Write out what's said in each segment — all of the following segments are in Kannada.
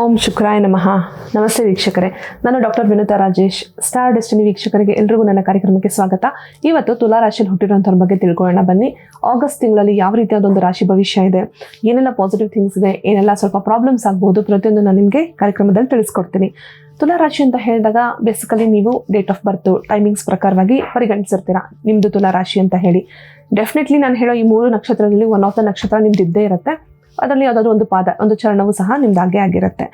ಓಂ ಶುಕ್ರಾಯ ನಮಃ. ನಮಸ್ತೆ ವೀಕ್ಷಕರೇ. ನಾನು doctor Vinutha Rajesh star destiny ವೀಕ್ಷಕರಿಗೆ ಎಲ್ರಿಗೂ ನನ್ನ ಕಾರ್ಯಕ್ರಮಕ್ಕೆ ಸ್ವಾಗತ. ಇವತ್ತು ತುಲಾ ರಾಶಿಯಲ್ಲಿ ಹುಟ್ಟಿರುವಂಥವ್ರ ಬಗ್ಗೆ ತಿಳ್ಕೊಳ್ಳೋಣ. ಬನ್ನಿ ಆಗಸ್ಟ್ ತಿಂಗಳಲ್ಲಿ ಯಾವ ರೀತಿಯಾದ ಒಂದು ರಾಶಿ ಭವಿಷ್ಯ ಇದೆ? ಏನೆಲ್ಲ ಪಾಸಿಟಿವ್ ಥಿಂಗ್ಸ್ ಇದೆ? ಏನೆಲ್ಲ ಸ್ವಲ್ಪ ಪ್ರಾಬ್ಲಮ್ಸ್ ಆಗ್ಬೋದು? ಪ್ರತಿಯೊಂದು ನಾನು ನಿಮಗೆ ಕಾರ್ಯಕ್ರಮದಲ್ಲಿ ತಿಳಿಸ್ಕೊಡ್ತೀನಿ. ತುಲಾ ರಾಶಿ ಅಂತ ಹೇಳಿದಾಗ ಬೇಸಿಕಲಿ ನೀವು ಡೇಟ್ ಆಫ್ ಬರ್ತ್ ಟೈಮಿಂಗ್ಸ್ ಪ್ರಕಾರವಾಗಿ ಪರಿಗಣಿಸಿರ್ತೀರಾ? ನಿಮ್ಮದು ತುಲಾ ರಾಶಿ ಅಂತ ಹೇಳಿ. ಡೆಫಿನೆಟ್ಲಿ ನಾನು ಹೇಳೋ ಈ ಮೂರು ನಕ್ಷತ್ರದಲ್ಲಿ ಒನ್ ಆಫ್ ದ ನಕ್ಷತ್ರ ನಿಮ್ದು ಇದ್ದೇ ಇರುತ್ತೆ. ಅದರಲ್ಲಿ ಯಾವುದಾದ್ರು ಒಂದು ಪಾದ, ಒಂದು ಚರಣವು ಸಹ ನಿಮ್ದು ಹಾಗೆ ಆಗಿರುತ್ತೆ.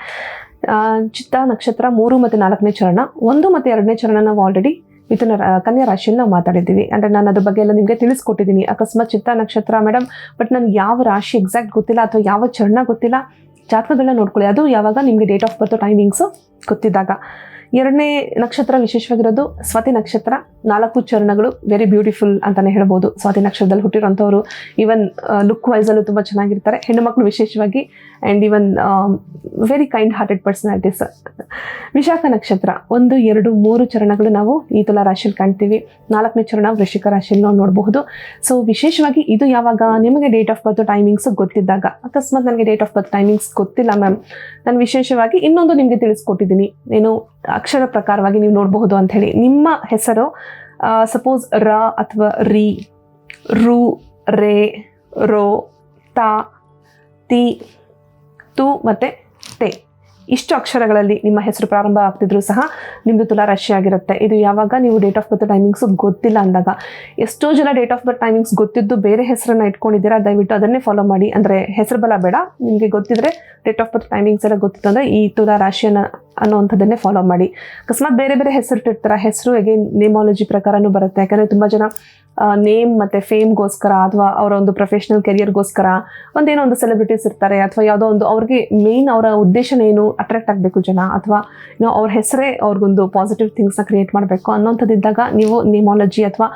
ಚಿತ್ತ, ನಕ್ಷತ್ರ ಮೂರು ಮತ್ತು ನಾಲ್ಕನೇ ಚರಣ, ಒಂದು ಮತ್ತು ಎರಡನೇ ಚರಣ ನಾವು ಆಲ್ರೆಡಿ ಮಿಥುನ ಕನ್ಯಾ ರಾಶಿಯಲ್ಲಿ ನಾವು ಮಾತಾಡಿದ್ದೀವಿ. ಅಂದರೆ ನಾನು ಅದ್ರ ಬಗ್ಗೆ ಎಲ್ಲ ನಿಮಗೆ ತಿಳಿಸ್ಕೊಟ್ಟಿದ್ದೀನಿ. ಅಕಸ್ಮಾತ್ ಚಿತ್ತ, ನಕ್ಷತ್ರ ಮೇಡಮ್ ಬಟ್ ನನಗೆ ಯಾವ ರಾಶಿ ಎಕ್ಸಾಕ್ಟ್ ಗೊತ್ತಿಲ್ಲ ಅಥವಾ ಯಾವ ಚರಣ ಗೊತ್ತಿಲ್ಲ, ಜಾತಕಗಳನ್ನ ನೋಡ್ಕೊಳ್ಳಿ. ಅದು ಯಾವಾಗ ನಿಮಗೆ ಡೇಟ್ ಆಫ್ ಬರ್ತ್ ಟೈಮಿಂಗ್ಸು ಗೊತ್ತಿದ್ದಾಗ. ಎರಡನೇ ನಕ್ಷತ್ರ ವಿಶೇಷವಾಗಿರೋದು ಸ್ವಾತಿ ನಕ್ಷತ್ರ. ನಾಲ್ಕು ಚರಣಗಳು ವೆರಿ ಬ್ಯೂಟಿಫುಲ್ ಅಂತಲೇ ಹೇಳ್ಬೋದು. ಸ್ವಾತಿ ನಕ್ಷತ್ರದಲ್ಲಿ ಹುಟ್ಟಿರೋಂಥವ್ರು ಈವನ್ ಲುಕ್ ವೈಸಲ್ಲೂ ತುಂಬ ಚೆನ್ನಾಗಿರ್ತಾರೆ. ಹೆಣ್ಣು ಮಕ್ಕಳು ವಿಶೇಷವಾಗಿ and even very kind hearted personalities Vishakha ನಕ್ಷತ್ರ, ಒಂದು, ಎರಡು, ಮೂರು ಚರಣಗಳು ನಾವು ಈ ತುಲಾ ರಾಶಿಯಲ್ಲಿ ಕಾಣ್ತೀವಿ. ನಾಲ್ಕನೇ ಚರಣ ವೃಷಿಕ ರಾಶಿಯಲ್ಲಿ ನಾವು ನೋಡಬಹುದು. ಸೊ ವಿಶೇಷವಾಗಿ ಇದು ಯಾವಾಗ, ನಿಮಗೆ ಡೇಟ್ ಆಫ್ ಬರ್ತ್ ಟೈಮಿಂಗ್ಸ್ ಗೊತ್ತಿದ್ದಾಗ, ಅಕಸ್ಮಾತ್ ನನಗೆ ಡೇಟ್ ಆಫ್ ಬರ್ತ್ ಟೈಮಿಂಗ್ಸ್ ಗೊತ್ತಿಲ್ಲ ಮ್ಯಾಮ್ ನಾನು ವಿಶೇಷವಾಗಿ ಇನ್ನೊಂದು ನಿಮಗೆ ತಿಳಿಸ್ಕೊಟ್ಟಿದ್ದೀನಿ. ಏನು ಅಕ್ಷರ ಪ್ರಕಾರವಾಗಿ ನೀವು ನೋಡಬಹುದು ಅಂತ ಹೇಳಿ. ನಿಮ್ಮ ಹೆಸರು ಸಪೋಸ್ ರ ಅಥವಾ ರಿ, ರು, ರೇ, ರೋ, ತಾ, ತಿ, ತು ಮತ್ತು ಟೆ ಇಷ್ಟು ಅಕ್ಷರಗಳಲ್ಲಿ ನಿಮ್ಮ ಹೆಸರು ಪ್ರಾರಂಭ ಆಗ್ತಿದ್ರು ಸಹ ನಿಮ್ಮದು ತುಲಾ ರಾಶಿ ಆಗಿರುತ್ತೆ. ಇದು ಯಾವಾಗ? ನೀವು ಡೇಟ್ ಆಫ್ ಬರ್ತ್ ಟೈಮಿಂಗ್ಸು ಗೊತ್ತಿಲ್ಲ ಅಂದಾಗ. ಎಷ್ಟೋ ಜನ ಡೇಟ್ ಆಫ್ ಬರ್ತ್ ಟೈಮಿಂಗ್ಸ್ ಗೊತ್ತಿದ್ದು ಬೇರೆ ಹೆಸರನ್ನ ಇಟ್ಕೊಂಡಿದ್ದೀರಾ? ದಯವಿಟ್ಟು ಅದನ್ನೇ ಫಾಲೋ ಮಾಡಿ. ಅಂದರೆ ಹೆಸರು ಬಲ ಬೇಡ. ನಿಮಗೆ ಗೊತ್ತಿದ್ರೆ ಡೇಟ್ ಆಫ್ ಬರ್ತ್ ಟೈಮಿಂಗ್ಸ್ ಎಲ್ಲ ಗೊತ್ತಿತ್ತು ಅಂದರೆ ಈ ತುಲಾ ರಾಶಿಯನ್ನು ಅನ್ನೋವಂಥದ್ದನ್ನೇ ಫಾಲೋ ಮಾಡಿ. ಅಕಸ್ಮಾತ್ ಬೇರೆ ಬೇರೆ ಹೆಸರು ಇಟ್ಟಿರ್ತಾರೆ ಹೆಸರು ಅಗೇನ್ ನೇಮಾಲಜಿ ಪ್ರಕಾರನೂ ಬರುತ್ತೆ. ಯಾಕಂದರೆ ತುಂಬ ಜನ ನೇಮ್ ಮತ್ತು ಫೇಮ್ಗೋಸ್ಕರ ಅಥವಾ ಅವರ ಒಂದು ಪ್ರೊಫೆಷ್ನಲ್ ಕೆರಿಯರ್ಗೋಸ್ಕರ ಒಂದೇನೋ ಒಂದು ಸೆಲೆಬ್ರಿಟೀಸ್ ಇರ್ತಾರೆ ಅಥವಾ ಯಾವುದೋ ಒಂದು ಅವ್ರಿಗೆ ಮೇಯ್ನ್ ಅವರ ಉದ್ದೇಶ ಏನು ಅಟ್ರಾಕ್ಟ್ ಆಗಬೇಕು ಜನ ಅಥವಾ ಏನೋ ಅವ್ರ ಹೆಸರೇ ಅವ್ರಿಗೊಂದು ಪಾಸಿಟಿವ್ ಥಿಂಗ್ಸ್ನ ಕ್ರಿಯೇಟ್ ಮಾಡಬೇಕು ಅನ್ನೋಂಥದ್ದಿದ್ದಾಗ ನೀವು ನೇಮಾಲಜಿ ಅಥವಾ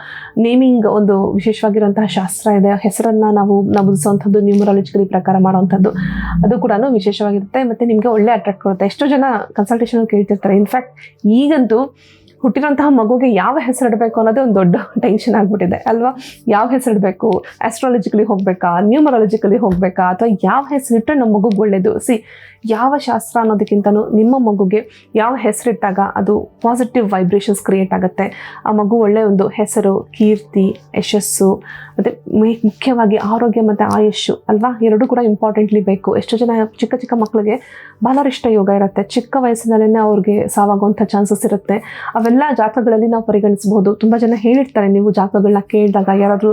ನೇಮಿಂಗ್ ಒಂದು ವಿಶೇಷವಾಗಿರುವಂತಹ ಶಾಸ್ತ್ರ ಇದೆ. ಹೆಸರನ್ನು ನಾವು ನಮೂದಿಸುವಂಥದ್ದು ನ್ಯೂಮರಾಲಜಿಕಲಿ ಪ್ರಕಾರ ಮಾಡುವಂಥದ್ದು ಅದು ಕೂಡ ವಿಶೇಷವಾಗಿರುತ್ತೆ ಮತ್ತು ನಿಮಗೆ ಒಳ್ಳೆ ಅಟ್ರಾಕ್ಟ್ ಕೊಡುತ್ತೆ. ಎಷ್ಟೋ ಜನ ಕನ್ಸಲ್ಟೇಷನ್ ಕೇಳ್ತಿರ್ತಾರೆ. ಇನ್ಫ್ಯಾಕ್ಟ್ ಈಗಂತೂ ಹುಟ್ಟಿರೋಂತಹ ಮಗುಗೆ ಯಾವ ಹೆಸರು ಇಡಬೇಕು ಅನ್ನೋದೇ ಒಂದು ದೊಡ್ಡ ಟೆನ್ಷನ್ ಆಗಿಬಿಟ್ಟಿದೆ, ಅಲ್ವಾ? ಯಾವ ಹೆಸರು ಇಡಬೇಕು ಆಸ್ಟ್ರಾಲಜಿಕಲಿ ಹೋಗಬೇಕಾ? ನ್ಯೂಮರಾಲಜಿಕಲಿ ಹೋಗಬೇಕಾ? ಅಥವಾ ಯಾವ ಹೆಸರು ಇಟ್ಟರೆ ನಮ್ಮ ಮಗುಗೆ ಒಳ್ಳೆಯದು ಸಿ ಯಾವ ಶಾಸ್ತ್ರ ಅನ್ನೋದಕ್ಕಿಂತನೂ ನಿಮ್ಮ ಮಗುಗೆ ಯಾವ ಹೆಸರಿಟ್ಟಾಗ ಅದು ಪಾಸಿಟಿವ್ ವೈಬ್ರೇಷನ್ಸ್ ಕ್ರಿಯೇಟ್ ಆಗುತ್ತೆ. ಆ ಮಗು ಒಳ್ಳೆಯ ಒಂದು ಹೆಸರು, ಕೀರ್ತಿ, ಯಶಸ್ಸು, ಮತ್ತು ಮುಖ್ಯವಾಗಿ ಆರೋಗ್ಯ ಮತ್ತು ಆಯುಷ್ಯು ಅಲ್ವಾ? ಎರಡೂ ಕೂಡ ಇಂಪಾರ್ಟೆಂಟ್ಲಿ ಬೇಕು. ಎಷ್ಟೋ ಜನ ಚಿಕ್ಕ ಚಿಕ್ಕ ಮಕ್ಕಳಿಗೆ ಬಾಲರಿಷ್ಟ ಯೋಗ ಇರುತ್ತೆ. ಚಿಕ್ಕ ವಯಸ್ಸಿನಲ್ಲೇ ಅವ್ರಿಗೆ ಸಾವಾಗುವಂಥ ಚಾನ್ಸಸ್ ಇರುತ್ತೆ. ಅವೆಲ್ಲ ಜಾತಕಗಳಲ್ಲಿ ನಾವು ಪರಿಗಣಿಸಬಹುದು. ತುಂಬ ಜನ ಹೇಳಿರ್ತಾರೆ, ನೀವು ಜಾತಕಗಳನ್ನ ಕೇಳಿದಾಗ ಯಾರಾದರೂ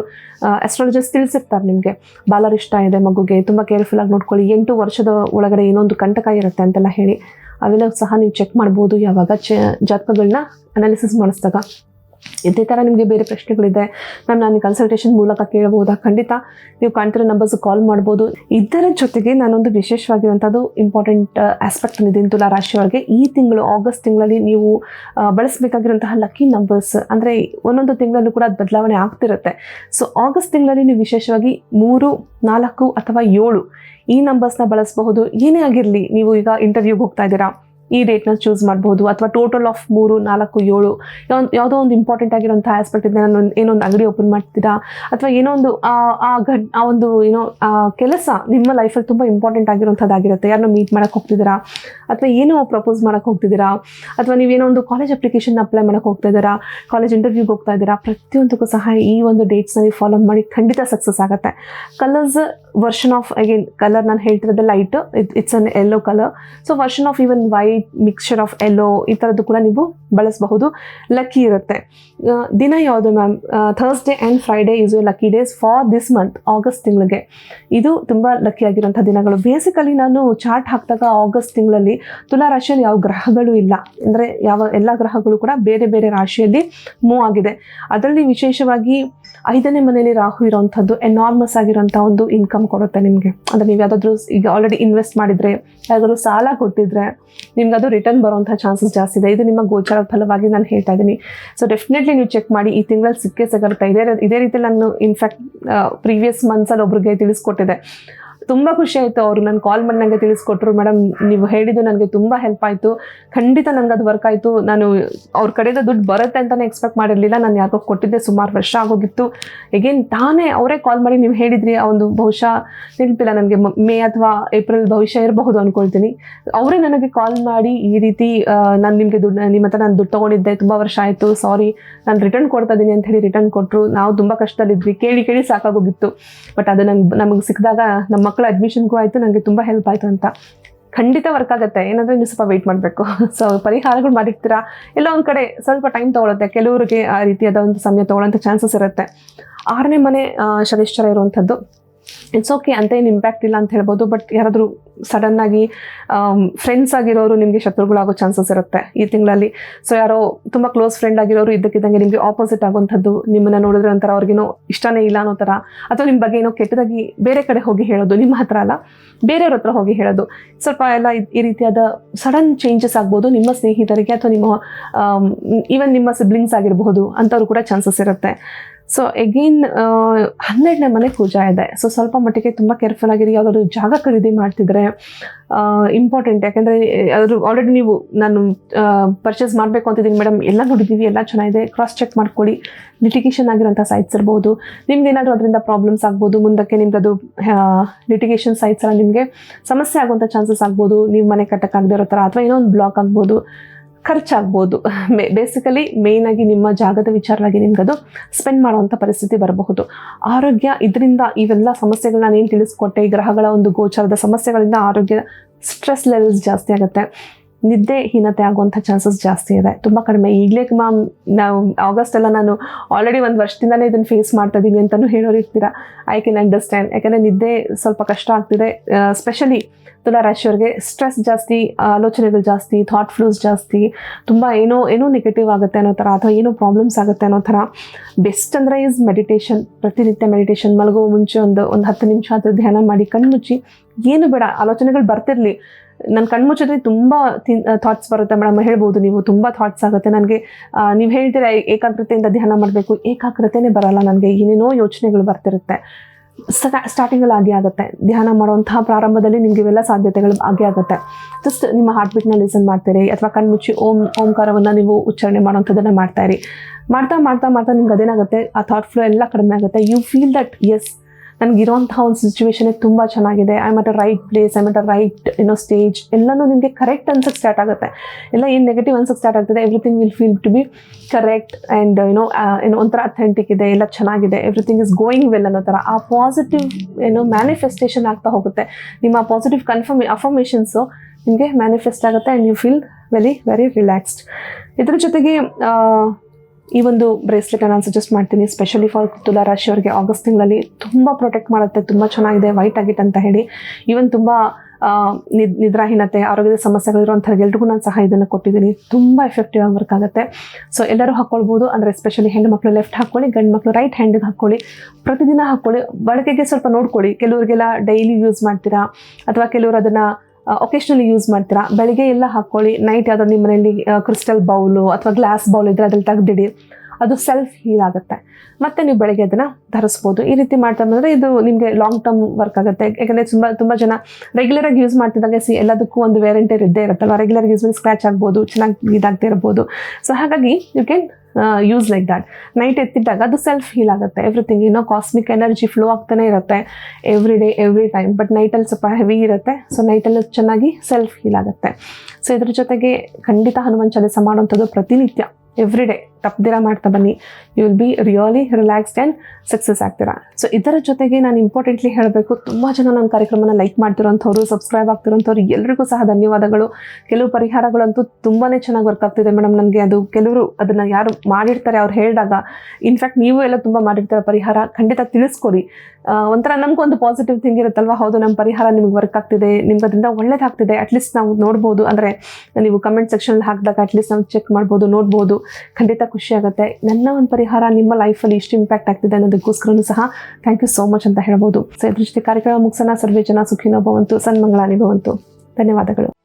ಅಸ್ಟ್ರಾಲಜರ್ಸ್ ತಿಳಿಸಿರ್ತಾರೆ ನಿಮಗೆ. ಬಾಲರಿಷ್ಟ ಇದೆ ಮಗುಗೆ, ತುಂಬ ಕೇರ್ಫುಲ್ಲಾಗಿ ನೋಡ್ಕೊಳ್ಳಿ. ಎಂಟು ವರ್ಷದ ಒಳಗಡೆ ಏನೊಂದು ಕಂಟಕ ಇರುತ್ತೆ ಅಂತೆಲ್ಲ ಹೇಳಿ, ಅವೆಲ್ಲ ಸಹ ನೀವು ಚೆಕ್ ಮಾಡ್ಬೋದು ಯಾವಾಗ ಚ, ಜಾತಕಗಳನ್ನ ಅನಾಲಿಸಿಸ್ ಮಾಡಿಸಿದಾಗ. ಇದೇ ಥರ ನಿಮಗೆ ಬೇರೆ ಪ್ರಶ್ನೆಗಳಿದೆ ಮ್ಯಾಮ್ ನಾನು ಕನ್ಸಲ್ಟೇಷನ್ ಮೂಲಕ ಕೇಳಬಹುದಾ ಖಂಡಿತ ನೀವು ಕಾಣ್ತಿರೋ ನಂಬರ್ಸ್ ಕಾಲ್ ಮಾಡ್ಬೋದು. ಇದರ ಜೊತೆಗೆ ನಾನೊಂದು ವಿಶೇಷವಾಗಿರುವಂಥದ್ದು ಇಂಪಾರ್ಟೆಂಟ್ ಆಸ್ಪೆಕ್ಟ್ ತಂದಿದ್ದೀನಿ ತುಲಾ ರಾಶಿಯೊಳಗೆ. ಈ ತಿಂಗಳು ಆಗಸ್ಟ್ ತಿಂಗಳಲ್ಲಿ ನೀವು ಬಳಸಬೇಕಾಗಿರುವಂತಹ ಲಕ್ಕಿ ನಂಬರ್ಸ್ ಅಂದರೆ ಒಂದೊಂದು ತಿಂಗಳಲ್ಲೂ ಕೂಡ ಅದು ಬದಲಾವಣೆ ಆಗ್ತಿರುತ್ತೆ. ಸೊ ಆಗಸ್ಟ್ ತಿಂಗಳಲ್ಲಿ ನೀವು ವಿಶೇಷವಾಗಿ ಮೂರು, ನಾಲ್ಕು ಅಥವಾ ಏಳು ಈ ನಂಬರ್ಸ್ನ ಬಳಸಬಹುದು. ಏನೇ ಆಗಿರಲಿ ನೀವು ಈಗ ಇಂಟರ್ವ್ಯೂಗೆ ಹೋಗ್ತಾ ಇದ್ದೀರಾ. ಈ ಡೇಟ್ನ ಚೂಸ್ ಮಾಡಬಹುದು ಅಥವಾ ಟೋಟಲ್ ಆಫ್ ಮೂರು, ನಾಲ್ಕು, ಏಳು ಯಾವ್- ಯಾವುದೋ ಒಂದು ಇಂಪಾರ್ಟೆಂಟ್ ಆಗಿರೋಂಥ ಆಸ್ಪೆಕ್ಟ್ ಇದೆ ನಾನು ಏನೊಂದು ಏನೋ ಅಂಗಡಿ ಓಪನ್ ಮಾಡ್ತೀರಾ? ಅಥವಾ ಏನೋ ಒಂದು, ಆ ಘಟ್ ಆ ಒಂದು ಏನೋ ಕೆಲಸ ನಿಮ್ಮ ಲೈಫಲ್ಲಿ ತುಂಬ ಇಂಪಾರ್ಟೆಂಟ್ ಆಗಿರೋಂಥದ್ದಾಗಿರುತ್ತೆ ಯಾರನ್ನೋ ಮೀಟ್ ಮಾಡಕ್ಕೆ ಹೋಗ್ತಿದ್ದೀರಾ? ಅಥವಾ ಏನೋ ಪ್ರಪೋಸ್ ಮಾಡಕ್ಕೆ ಹೋಗ್ತಿದ್ದೀರಾ? ಅಥವಾ ನೀವೇನೋ ಒಂದು ಕಾಲೇಜ್ ಅಪ್ಲಿಕೇಶನ್ ಅಪ್ಲೈ ಮಾಡಕ್ಕೆ ಹೋಗ್ತಾ ಇದ್ದೀರಾ? ಕಾಲೇಜ್ ಇಂಟರ್ವ್ಯೂಗೆ ಹೋಗ್ತಾ ಇದ್ದೀರಾ? ಪ್ರತಿಯೊಂದಕ್ಕೂ ಸಹ ಈ ಒಂದು ಡೇಟ್ಸ್ನ ನೀವು ಫಾಲೋ ಮಾಡಿ ಖಂಡಿತ ಸಕ್ಸಸ್ ಆಗುತ್ತೆ. Colours version of again colour ನಾನು ಹೇಳ್ತಿರೋದು light it's an yellow colour so version of even white mixture of yellow ಈ ಥರದ್ದು ಕೂಡ ನೀವು ಬಳಸಬಹುದು. ಲಕ್ಕಿ ಇರುತ್ತೆ. ದಿನ ಯಾವುದು ma'am Thursday and Friday is you lucky days for this month August ತಿಂಗಳಿಗೆ. ಇದು ತುಂಬ ಲಕ್ಕಿ ಆಗಿರುವಂಥ ದಿನಗಳು. ಬೇಸಿಕಲಿ ನಾನು ಚಾರ್ಟ್ ಹಾಕಿದಾಗ ಆಗಸ್ಟ್ ತಿಂಗಳಲ್ಲಿ ತುಲಾ ರಾಶಿಯಲ್ಲಿ ಯಾವ ಗ್ರಹಗಳು ಇಲ್ಲ. ಅಂದರೆ ಯಾವ ಎಲ್ಲ ಗ್ರಹಗಳು ಕೂಡ ಬೇರೆ ಬೇರೆ ರಾಶಿಯಲ್ಲಿ ಮೂವ್ ಆಗಿದೆ. ಅದರಲ್ಲಿ ವಿಶೇಷವಾಗಿ ಐದನೇ ಮನೆಯಲ್ಲಿ ರಾಹು ಇರೋವಂಥದ್ದು ಎನಾರ್ಮಸ್ ಆಗಿರುವಂಥ ಒಂದು ಇನ್ಕಮ್ ಕೊಡುತ್ತೆ ನಿಮಗೆ. ಅಂದರೆ ನೀವು ಯಾವುದಾದ್ರೂ ಈಗ ಆಲ್ರೆಡಿ ಇನ್ವೆಸ್ಟ್ ಮಾಡಿದರೆ, ಯಾವ್ದಾದ್ರು ಸಾಲ ಕೊಟ್ಟಿದ್ರೆ, ನಿಮ್ಗೆ ಅದು ರಿಟರ್ನ್ ಬರುವಂಥ ಚಾನ್ಸಸ್ ಜಾಸ್ತಿ ಇದೆ. ಇದು ನಿಮ್ಮ ಗೋಚರ ಫಲವಾಗಿ ನಾನು ಹೇಳ್ತಾ ಇದ್ದೀನಿ. ಸೊ ಡೆಫಿನೆಟ್ಲಿ ನೀವು ಚೆಕ್ ಮಾಡಿ, ಈ ತಿಂಗಳಲ್ಲಿ ಸಿಕ್ಕೇ ಸಿಗುತ್ತೆ ಇದೇ ಇದೇ ರೀತಿ ನಾನು ಇನ್ಫ್ಯಾಕ್ಟ್ ಪ್ರೀವಿಯಸ್ ಮಂತ್ಸಲ್ಲಿ ಒಬ್ರಿಗೆ ತಿಳಿಸ್ಕೊಟ್ಟಿದೆ ತುಂಬ ಖುಷಿ ಆಯಿತು ಅವರು ನಾನು ಕಾಲ್ ಮಾಡಿ ನನಗೆ ತಿಳಿಸ್ಕೊಟ್ರು. ಮೇಡಮ್ ನೀವು ಹೇಳಿದ್ದು ನನಗೆ ತುಂಬ ಹೆಲ್ಪ್ ಆಯಿತು. ಖಂಡಿತ ನನಗೆ ಅದು ವರ್ಕ್ ಆಯಿತು. ನಾನು ಅವ್ರ ಕಡೆಯಿಂದ ದುಡ್ಡು ಬರುತ್ತೆ ಅಂತಲೇ ಎಕ್ಸ್ಪೆಕ್ಟ್ ಮಾಡಿರಲಿಲ್ಲ. ನಾನು ಯಾಕೋ ಕೊಟ್ಟಿದ್ದೆ, ಸುಮಾರು ವರ್ಷ ಆಗೋಗಿತ್ತು. ಎಗೇನ್ ತಾನೇ ಅವರೇ ಕಾಲ್ ಮಾಡಿ ನೀವು ಹೇಳಿದ್ರಿ, ಆ ಒಂದು ಬಹುಶಃ ನೆನಪಿಲ್ಲ ನನಗೆ. ಮೇ ಅಥವಾ ಏಪ್ರಿಲ್ ಭವಿಷ್ಯ ಇರಬಹುದು ಅನ್ಕೊಳ್ತೀನಿ. ಅವರೇ ನನಗೆ ಕಾಲ್ ಮಾಡಿ ಈ ರೀತಿ ನಾನು ನಿಮಗೆ ದುಡ್ಡು, ನಿಮ್ಮ ಹತ್ರ ನಾನು ದುಡ್ಡು ತೊಗೊಂಡಿದ್ದೆ, ತುಂಬ ವರ್ಷ ಆಯಿತು. ಸಾರಿ ನಾನು ರಿಟರ್ನ್ ಕೊಡ್ತಾ ಇದ್ದೀನಿ ಅಂತ ಹೇಳಿ ರಿಟರ್ನ್ ಕೊಟ್ಟರು ನಾವು ತುಂಬ ಕಷ್ಟದಲ್ಲಿದ್ವಿ. ಕೇಳಿ ಕೇಳಿ ಸಾಕಾಗೋಗಿತ್ತು. ಬಟ್ ಅದು ನಂಗೆ, ನಮಗೆ ಸಿಕ್ಕಿದಾಗ ನಮ್ಮ ಮಕ್ಕಳ ಅಡ್ಮಿಷನ್ಗೂ ಆಯಿತು ನನಗೆ ತುಂಬ ಹೆಲ್ಪ್ ಆಯಿತು ಅಂತ. ಖಂಡಿತ ವರ್ಕ್ ಆಗುತ್ತೆ. ಏನಂದ್ರೆ ನೀವು ಸ್ವಲ್ಪ ವೆಯ್ಟ್ ಮಾಡಬೇಕು. ಸೊ ಪರಿಹಾರಗಳು ಮಾಡಿರ್ತೀರಾ? ಎಲ್ಲ ಒಂದು ಕಡೆ ಸ್ವಲ್ಪ ಟೈಮ್ ತೊಗೊಳುತ್ತೆ. ಕೆಲವರಿಗೆ ಆ ರೀತಿಯಾದ ಒಂದು ಸಮಯ ತೊಗೊಳ್ಳೋಂಥ ಚಾನ್ಸಸ್ ಇರುತ್ತೆ. ಆರನೇ ಮನೆ ಶನೇಶ್ವರ ಇರುವಂಥದ್ದು. ಇಟ್ಸ್ ಓಕೆ ಅಂತ ಏನು ಇಂಪ್ಯಾಕ್ಟ್ ಇಲ್ಲ ಅಂತ ಹೇಳ್ಬೋದು ಬಟ್ ಯಾರಾದರೂ ಸಡನ್ನಾಗಿ ಫ್ರೆಂಡ್ಸ್ ಆಗಿರೋರು ನಿಮಗೆ ಶತ್ರುಗಳಾಗೋ ಚಾನ್ಸಸ್ ಇರುತ್ತೆ ಈ ತಿಂಗಳಲ್ಲಿ. ಸೊ ಯಾರೋ ತುಂಬ ಕ್ಲೋಸ್ ಫ್ರೆಂಡ್ ಆಗಿರೋರು ಇದ್ದಕ್ಕಿದ್ದಂಗೆ ನಿಮಗೆ ಆಪೋಸಿಟ್ ಆಗುವಂಥದ್ದು ನಿಮ್ಮನ್ನು ನೋಡಿದ್ರೆ ಒಂಥರ ಅವ್ರಿಗೇನೋ ಇಷ್ಟನೇ ಇಲ್ಲ ಅನ್ನೋ ಥರ, ಅಥವಾ ನಿಮ್ಮ ಬಗ್ಗೆ ಏನೋ ಕೆಟ್ಟದಾಗಿ ಬೇರೆ ಕಡೆ ಹೋಗಿ ಹೇಳೋದು, ನಿಮ್ಮ ಹತ್ರ ಅಲ್ಲ, ಬೇರೆಯವ್ರ ಹತ್ರ ಹೋಗಿ ಹೇಳೋದು. ಸ್ವಲ್ಪ ಎಲ್ಲ ಈ ರೀತಿಯಾದ ಸಡನ್ ಚೇಂಜಸ್ ಆಗ್ಬೋದು ನಿಮ್ಮ ಸ್ನೇಹಿತರಿಗೆ ಅಥವಾ ನಿಮ್ಮ ಈವನ್ ನಿಮ್ಮ ಸಿಬ್ಲಿಂಗ್ಸ್ ಆಗಿರಬಹುದು ಅಂಥವ್ರು ಕೂಡ ಚಾನ್ಸಸ್ ಇರುತ್ತೆ. ಸೊ ಎಗೇನ್ ಹನ್ನೆರಡನೇ ಮನೆ ಪೂಜಾ ಇದೆ. ಸೊ ಸ್ವಲ್ಪ ಮಟ್ಟಿಗೆ ತುಂಬ ಕೇರ್ಫುಲ್ ಆಗಿರಿ. ಯಾವುದಾದ್ರು ಜಾಗ ಖರೀದಿ ಮಾಡ್ತಿದ್ರೆ ಇಂಪಾರ್ಟೆಂಟ್ ಯಾಕೆಂದರೆ, ಅದು ಆಲ್ರೆಡಿ ನೀವು ನಾನು ಪರ್ಚೇಸ್ ಮಾಡಬೇಕು ಅಂತಿದ್ದೀನಿ ಮೇಡಮ್ ಎಲ್ಲ ನೋಡಿದ್ದೀವಿ, ಎಲ್ಲ ಚೆನ್ನಾಗಿದೆ. ಕ್ರಾಸ್ ಚೆಕ್ ಮಾಡ್ಕೊಳ್ಳಿ. ಲಿಟಿಗೇಷನ್ ಆಗಿರೋಂಥ ಸೈಟ್ಸ್ ಇರ್ಬೋದು. ನಿಮ್ಗೆ ಏನಾದರೂ ಅದರಿಂದ ಪ್ರಾಬ್ಲಮ್ಸ್ ಆಗ್ಬೋದು. ಮುಂದಕ್ಕೆ ನಿಮ್ದು ಅದು ಲಿಟಿಗೇಷನ್ ಸೈಟ್ಸ್ ಎಲ್ಲ ನಿಮಗೆ ಸಮಸ್ಯೆ ಆಗುವಂಥ ಚಾನ್ಸಸ್ ಆಗ್ಬೋದು. ನೀವು ಮನೆ ಕಟ್ಟಕ್ಕಾಗದೇ ಇರೋ ಥರ, ಅಥವಾ ಏನೋ ಒಂದು ಬ್ಲಾಕ್ ಆಗ್ಬೋದು. ಖರ್ಚಾಗ್ಬೋದು. ಮೇ ಬೇಸಿಕಲಿ ಮೇಯ್ನಾಗಿ ನಿಮ್ಮ ಜಾಗದ ವಿಚಾರವಾಗಿ ನಿಮ್ಗೆ ಅದು ಸ್ಪೆಂಡ್ ಮಾಡುವಂಥ ಪರಿಸ್ಥಿತಿ ಬರಬಹುದು. ಆರೋಗ್ಯ ಇದರಿಂದ ಇವೆಲ್ಲ ಸಮಸ್ಯೆಗಳನ್ನ ನಾನು ಏನು ತಿಳಿಸ್ಕೊಟ್ಟೆ ಗ್ರಹಗಳ ಒಂದು ಗೋಚಾರದ ಸಮಸ್ಯೆಗಳಿಂದ ಆರೋಗ್ಯ ಸ್ಟ್ರೆಸ್ ಲೆವೆಲ್ಸ್ ಜಾಸ್ತಿ ಆಗುತ್ತೆ. ನಿದ್ದೆ ಹೀನತೆ ಆಗುವಂಥ ಚಾನ್ಸಸ್ ಜಾಸ್ತಿ ಇದೆ. ತುಂಬ ಕಡಿಮೆ. ಈಗಲೇ ಮ್ಯಾಮ್ ನಾವು ಆಗಸ್ಟ್ ಎಲ್ಲ ನಾನು ಆಲ್ರೆಡಿ ಒಂದು ವರ್ಷದಿಂದಲೇ ಇದನ್ನು ಫೇಸ್ ಮಾಡ್ತಾ ಇದ್ದೀನಿ ಅಂತಲೂ ಹೇಳೋರು ಇರ್ತೀರಾ? ಐ ಕ್ಯಾನ್ ಅಂಡರ್ಸ್ಟ್ಯಾಂಡ್ ಯಾಕಂದರೆ ನಿದ್ದೆ ಸ್ವಲ್ಪ ಕಷ್ಟ ಆಗ್ತಿದೆ. ಸ್ಪೆಷಲಿ ತುಲಾ ರಾಶಿಯವ್ರಿಗೆ ಸ್ಟ್ರೆಸ್ ಜಾಸ್ತಿ, ಆಲೋಚನೆಗಳು ಜಾಸ್ತಿ ಥಾಟ್ ಫ್ಲೂಸ್ ಜಾಸ್ತಿ, ತುಂಬ ಏನೋ ಏನೋ ನೆಗೆಟಿವ್ ಆಗುತ್ತೆ ಅನ್ನೋ ಥರ ಅಥವಾ ಏನೋ ಪ್ರಾಬ್ಲಮ್ಸ್ ಆಗುತ್ತೆ ಅನ್ನೋ ಥರ ಬೆಸ್ಟ್ ಅಂದರೆ ಈಸ್ ಮೆಡಿಟೇಷನ್ ಪ್ರತಿನಿತ್ಯ ಮೆಡಿಟೇಷನ್ ಮಲಗೋ ಮುಂಚೆ ಒಂದು ಒಂದು ಹತ್ತು ನಿಮಿಷ ಆದರೂ ಧ್ಯಾನ ಮಾಡಿ, ಕಣ್ಮುಚ್ಚಿ, ಏನು ಬೇಡ, ಆಲೋಚನೆಗಳು ಬರ್ತಿರಲಿ. ನನ್ನ ಕಣ್ಮುಚ್ಚಿದ್ರೆ ತುಂಬ ಥಾಟ್ಸ್ ಬರುತ್ತೆ ಮೇಡಮ್ ಹೇಳ್ಬೋದು ನೀವು, ತುಂಬ ಥಾಟ್ಸ್ ಆಗುತ್ತೆ. ನನಗೆ ನೀವು ಹೇಳ್ತೀರಾ ಏಕಾಗ್ರತೆಯಿಂದ ಧ್ಯಾನ ಮಾಡಬೇಕು? ಏಕಾಗ್ರತೆನೇ ಬರಲ್ಲ ನನಗೆ. ಏನೇನೋ ಯೋಚನೆಗಳು ಬರ್ತಿರುತ್ತೆ. ಸ್ಟಾರ್ಟಿಂಗಲ್ಲಿ ಆಗೇ ಆಗುತ್ತೆ. ಧ್ಯಾನ ಮಾಡುವಂತಹ ಪ್ರಾರಂಭದಲ್ಲಿ ನಿಮಗೆ ಇವೆಲ್ಲ ಸಾಧ್ಯತೆಗಳು ಆಗೇ ಆಗುತ್ತೆ. ಜಸ್ಟ್ ನಿಮ್ಮ ಹಾರ್ಟ್ ಬೀಟ್ನ ಲಿಸನ್ ಮಾಡ್ತೀರಿ, ಅಥವಾ ಕಣ್ಮುಚ್ಚಿ ಓಂ, ಓಂಕಾರವನ್ನು ನೀವು ಉಚ್ಚಾರಣೆ ಮಾಡುವಂಥದ್ದನ್ನು ಮಾಡ್ತಾ ಮಾಡ್ತಾ ಮಾಡ್ತಾ ಮಾಡ್ತಾ ನಿಮ್ಗೆ ಅದೇನಾಗುತ್ತೆ? ಆ ಥಾಟ್ ಫ್ಲೋ ಎಲ್ಲ ಕಡಿಮೆ ಆಗುತ್ತೆ. ಯು ಫೀಲ್ ದಟ್ ಎಸ್ ನನಗಿರೋಂಥ ಒಂದು ಸಿಚುವೇಶನೇ ತುಂಬ ಚೆನ್ನಾಗಿದೆ. I'm at a right place I'm at a right ಏನೋ ಸ್ಟೇಜ್ ಎಲ್ಲನೂ ನಿಮಗೆ ಕರೆಕ್ಟ್ ಅನ್ಸಕ್ಕೆ ಸ್ಟಾರ್ಟ್ ಆಗುತ್ತೆ. ಎಲ್ಲ ಏನು ನೆಗೆಟಿವ್ ಅನ್ಸಕ್ಕೆ ಸ್ಟಾರ್ಟ್ ಆಗ್ತದೆ everything will feel to be correct and ಏನೋ ಏನೋ ಒಂಥರ ಅಥೆಂಟಿಕ್ ಇದೆ, ಎಲ್ಲ ಚೆನ್ನಾಗಿದೆ ಎವ್ರಿಥಿಂಗ್ ಇಸ್ ಗೋಯಿಂಗ್ ವೆಲ್ ಅನ್ನೋ ಥರ. ಆ ಪಾಸಿಟಿವ್ ಏನೋ ಮ್ಯಾನಿಫೆಸ್ಟೇಷನ್ ಆಗ್ತಾ ಹೋಗುತ್ತೆ. ನಿಮ್ಮ ಪಾಸಿಟಿವ್ ಕನ್ಫರ್ಮ್ ಅಫರ್ಮೇಷನ್ಸು ನಿಮಗೆ ಮ್ಯಾನಿಫೆಸ್ಟ್ ಆಗುತ್ತೆ and you feel very very relaxed ಇದ್ರ ಜೊತೆಗೆ ಈ ಒಂದು ಬ್ರೇಸ್ಲೆಟ್ ನಾನು ಸಜೆಸ್ಟ್ ಮಾಡ್ತೀನಿ ಸ್ಪೆಷಲಿ ಫಾರ್ ತುಲಾ ರಾಶಿಯವರಿಗೆ ಆಗಸ್ಟ್ ತಿಂಗಳಲ್ಲಿ. ತುಂಬ ಪ್ರೊಟೆಕ್ಟ್ ಮಾಡುತ್ತೆ, ತುಂಬ ಚೆನ್ನಾಗಿದೆ ವೈಟ್ ಆಗಿಟ್ ಅಂತ ಹೇಳಿ. ಈವನ್ ತುಂಬ ನಿದ್, ನಿದ್ರಾಹೀನತೆ, ಆರೋಗ್ಯದ ಸಮಸ್ಯೆಗಳಿರುವಂಥ ಎಲ್ರಿಗೂ ನಾನು ಸಹ ಇದನ್ನು ಕೊಟ್ಟಿದ್ದೀನಿ. ತುಂಬ ಎಫೆಕ್ಟಿವ್ ಆಗಿ ವರ್ಕ್ ಆಗುತ್ತೆ. ಸೊ ಎಲ್ಲರೂ ಹಾಕ್ಕೊಳ್ಬೋದು ಅಂದರೆ ಎಸ್ಪೆಷಲಿ ಹೆಣ್ಣು ಮಕ್ಕಳು ಲೆಫ್ಟ್ ಹಾಕ್ಕೊಳ್ಳಿ ಗಂಡು ಮಕ್ಕಳು ರೈಟ್ ಹ್ಯಾಂಡಿಗೆ ಹಾಕ್ಕೊಳ್ಳಿ ಪ್ರತಿದಿನ ಹಾಕ್ಕೊಳ್ಳಿ ಬಳಕೆಗೆ ಸ್ವಲ್ಪ ನೋಡ್ಕೊಳ್ಳಿ. ಕೆಲವರಿಗೆಲ್ಲ ಡೈಲಿ ಯೂಸ್ ಮಾಡ್ತೀರಾ? ಅಥವಾ ಕೆಲವರು ಅದನ್ನು ಒಕೇಶ್ನಲಿ ಯೂಸ್ ಮಾಡ್ತೀರಾ? ಬೆಳಿಗ್ಗೆ ಎಲ್ಲ ಹಾಕ್ಕೊಳ್ಳಿ ನೈಟ್ ಯಾವುದೋ ನಿಮ್ಮ ಮನೆಯಲ್ಲಿ ಕ್ರಿಸ್ಟಲ್ ಬೌಲು ಅಥವಾ ಗ್ಲಾಸ್ ಬೌಲ್ ಇದ್ದರೆ ಅದ್ರಲ್ಲಿ ತೆಗ್ದಿಡಿ. ಅದು ಸೆಲ್ಫ್ ಹೀಲ್ ಆಗುತ್ತೆ. ಮತ್ತೆ ನೀವು ಬೆಳಗ್ಗೆ ಅದನ್ನು ಧರಿಸ್ಬೋದು. ಈ ರೀತಿ ಮಾಡ್ತಾ ಬಂದರೆ ಇದು ನಿಮಗೆ ಲಾಂಗ್ ಟರ್ಮ್ ವರ್ಕ್ ಆಗುತ್ತೆ. ಯಾಕಂದರೆ ತುಂಬ ತುಂಬ ಜನ ರೆಗ್ಯುಲರ್ ಆಗಿ ಯೂಸ್ ಮಾಡ್ತಿದ್ದಾಗ ಸಿ ಎಲ್ಲದಕ್ಕೂ ಒಂದು ವೇರಂಟೇರ್ ಇದ್ದೇ ಇರುತ್ತಲ್ವ? ರೆಗ್ಯುಲರ್ ಯೂಸ್ ಮಾಡಿ ಸ್ಕ್ರ್ಯಾಚ್ ಆಗ್ಬೋದು, ಚೆನ್ನಾಗಿ ಇದಾಗದೇ ಇರ್ಬೋದು. ಸೊ ಹಾಗಾಗಿ you can use like that night ಎತ್ತಿದ್ದಾಗ ಅದು ಸೆಲ್ಫ್ ಹೀಲ್ ಆಗುತ್ತೆ. ಎವ್ರಿಥಿಂಗ್ ಏನೋ ಕಾಸ್ಮಿಕ್ ಎನರ್ಜಿ ಫ್ಲೋ ಆಗ್ತಾನೆ ಇರುತ್ತೆ. Every day every time but ನೈಟಲ್ಲಿ ಸ್ವಲ್ಪ ಹೆವಿ ಇರುತ್ತೆ. ಸೊ ನೈಟಲ್ಲಿ ಚೆನ್ನಾಗಿ ಸೆಲ್ಫ್ ಹೀಲ್ ಆಗುತ್ತೆ. ಸೊ ಇದ್ರ ಜೊತೆಗೆ ಖಂಡಿತ ಹನುಮಾನ್ ಚಾಲಿಸ ಮಾಡುವಂಥದ್ದು ಪ್ರತಿನಿತ್ಯ. ಎವ್ರಿ ಡೇ ತಪ್ಪದಿರ ಮಾಡ್ತಾ ಬನ್ನಿ. You will be really relaxed and success ಆಗ್ತೀರಾ? ಸೊ ಇದರ ಜೊತೆಗೆ ನಾನು ಇಂಪಾರ್ಟೆಂಟ್ಲಿ ಹೇಳಬೇಕು, ತುಂಬ ಜನ ನನ್ನ ಕಾರ್ಯಕ್ರಮನ ಲೈಕ್ ಮಾಡ್ತಿರೋಂಥವ್ರು ಸಬ್ಸ್ಕ್ರೈಬ್ ಆಗ್ತಿರೋಂಥವ್ರು, ಎಲ್ರಿಗೂ ಸಹ ಧನ್ಯವಾದಗಳು. ಕೆಲವು ಪರಿಹಾರಗಳಂತೂ ತುಂಬಾ ಚೆನ್ನಾಗಿ ವರ್ಕ್ ಆಗ್ತಿದೆ ಮೇಡಮ್ ನನಗೆ. ಅದು ಕೆಲವರು ಅದನ್ನು ಯಾರು ಮಾಡಿರ್ತಾರೆ, ಅವ್ರು ಹೇಳಿದಾಗ ಇನ್ಫ್ಯಾಕ್ಟ್ ನೀವು ಎಲ್ಲ ತುಂಬ ಮಾಡಿರ್ತಾರೆ ಪರಿಹಾರ, ಖಂಡಿತ ತಿಳಿಸ್ಕೊಡಿ. ಒಂಥರ ಒಂಥರ ನಮಗೊಂದು ಪಾಸಿಟಿವ್ ಥಿಂಗ್ ಇರುತ್ತಲ್ವ? ಹೌದು ನಮ್ಮ ಪರಿಹಾರ ನಿಮ್ಗೆ ವರ್ಕ್ ಆಗ್ತಿದೆ ನಿಮ್ಗೆ ಅದರಿಂದ ಒಳ್ಳೇದಾಗ್ತಿದೆ ಅಟ್ಲೀಸ್ಟ್ ನಾವು ನೋಡ್ಬೋದು. ಅಂದರೆ, ನೀವು ಕಮೆಂಟ್ ಸೆಕ್ಷನಲ್ಲಿ ಹಾಕಿದಾಗ ಅಟ್ಲೀಸ್ಟ್ ನಾವು ಚೆಕ್ ಮಾಡ್ಬೋದು, ನೋಡ್ಬೋದು. ಖಂಡಿತ ಖುಷಿ ಆಗುತ್ತೆ. ನನ್ನ ಒಂದು ಪರಿಹಾರ ನಿಮ್ಮ ಲೈಫಲ್ಲಿ ಇಷ್ಟು ಇಂಪ್ಯಾಕ್ಟ್ ಆಗ್ತಿದೆ ಅನ್ನೋದಕ್ಕೋಸ್ಕರನೂ ಸಹ ಥ್ಯಾಂಕ್ ಯು ಸೋ ಮಚ್ ಅಂತ ಹೇಳ್ಬೋದು. ಸೊ ಇದ್ರ ಕಾರ್ಯಕ್ರಮ ಮುಗಿಸೋಣ. ಸರ್ವೇ ಜನ ಸುಖಿನೋ ಭವಂತು. ಸನ್ಮಂಗಳಾನಿ ಭವಂತು. ಧನ್ಯವಾದಗಳು.